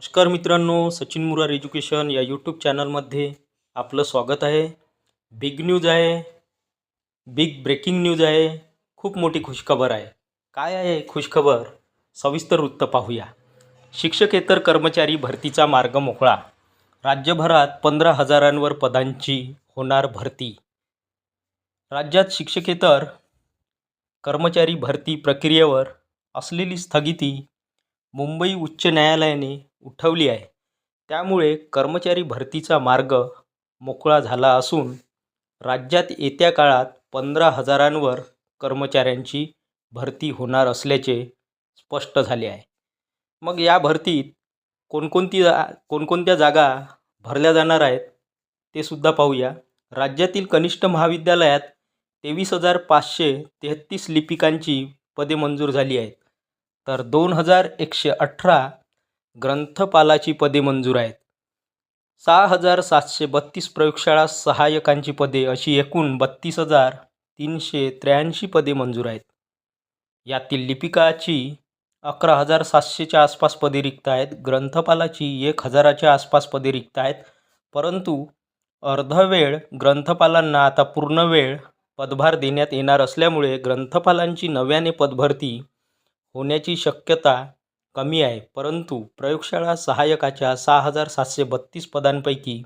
नमस्कार मित्रांनो सचिन मुरार एज्युकेशन या यूट्यूब चॅनलमध्ये आपलं स्वागत आहे. बिग न्यूज आहे. बिग ब्रेकिंग न्यूज आहे. खूप मोठी खुशखबर आहे. काय आहे खुशखबर? सविस्तर वृत्त पाहूया. शिक्षकेतर कर्मचारी भरतीचा मार्ग मोकळा. राज्यभरात पंधरा हजारांवर पदांची होणार भरती. राज्यात शिक्षकेतर कर्मचारी भरती प्रक्रियेवर असलेली स्थगिती मुंबई उच्च न्यायालयाने उठवली आहे. त्यामुळे कर्मचारी भरतीचा मार्ग मोकळा झाला असून राज्यात येत्या काळात पंधरा हजारांवर कर्मचाऱ्यांची भरती होणार असल्याचे स्पष्ट झाले आहे. मग या भरतीत कोणकोणती जा कोणकोणत्या जागा भरल्या जाणार आहेत ते सुद्धा पाहूया. राज्यातील कनिष्ठ महाविद्यालयात तेवीस हजार पाचशे तेहत्तीस लिपिकांची पदे मंजूर झाली आहेत. तर दोन हजार एकशे अठरा ग्रंथपालाची पदे मंजूर आहेत. सहा हजार सातशे बत्तीस प्रयोगशाळा सहाय्यकांची पदे अशी एकूण बत्तीस हजार तीनशे त्र्याऐंशी पदे मंजूर आहेत. यातील लिपिकाची अकरा हजार सातशेच्या आसपास पदे रिक्त आहेत. ग्रंथपालाची एक हजाराच्या आसपास पदे रिक्त आहेत. परंतु अर्धवेळ ग्रंथपालांना आता पूर्ण वेळ पदभार देण्यात येणार असल्यामुळे ग्रंथपालांची नव्याने पदभरती होण्याची शक्यता कमी आहे. परंतु प्रयोगशाळा सहाय्यकाच्या सहा हजार सातशे बत्तीस पदांपैकी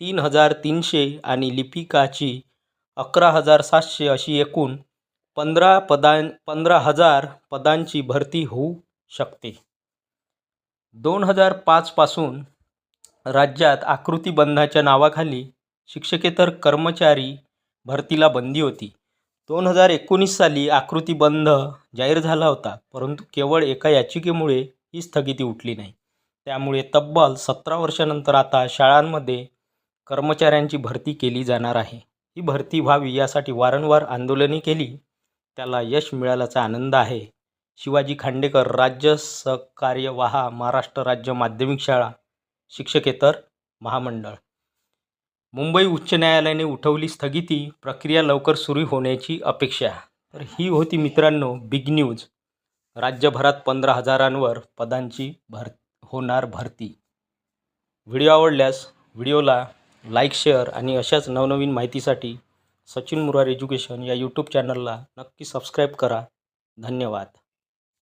तीन हजार तीनशे आणि लिपिकाची अकरा हजार सातशे अशी एकूण पंधरा पदां पंधरा हजार पदांची भरती होऊ शकते. दोन हजार पाचपासून राज्यात आकृतीबंधाच्या नावाखाली शिक्षकेतर कर्मचारी भरतीला बंदी होती. दोन हजार एकोणीस साली आकृती बंद जाहीर झाला होता परंतु केवळ एका याचिकेमुळे ही स्थगिती उठली नाही. त्यामुळे तब्बल सतरा वर्षानंतर आता शाळांमध्ये कर्मचाऱ्यांची भरती केली जाणार आहे. ही भरती व्हावी यासाठी वारंवार आंदोलने केली. त्याला यश मिळाल्याचा आनंद आहे. शिवाजी खांडेकर राज्य सहकार्यवाहा महाराष्ट्र राज्य माध्यमिक शाळा शिक्षकेतर महामंडळ मुंबई उच्च न्यायालयाने उठवली स्थगिती प्रक्रिया लवकर सुरू होण्याची अपेक्षा. तर ही होती मित्रांनो बिग न्यूज राज्यभरात पंधरा हजारांवर पदांची भर होणार भरती. व्हिडिओ आवडल्यास व्हिडिओला लाईक शेअर आणि अशाच नवनवीन माहितीसाठी सचिन मुरार एज्युकेशन या यूट्यूब चॅनलला नक्की सबस्क्राईब करा. धन्यवाद.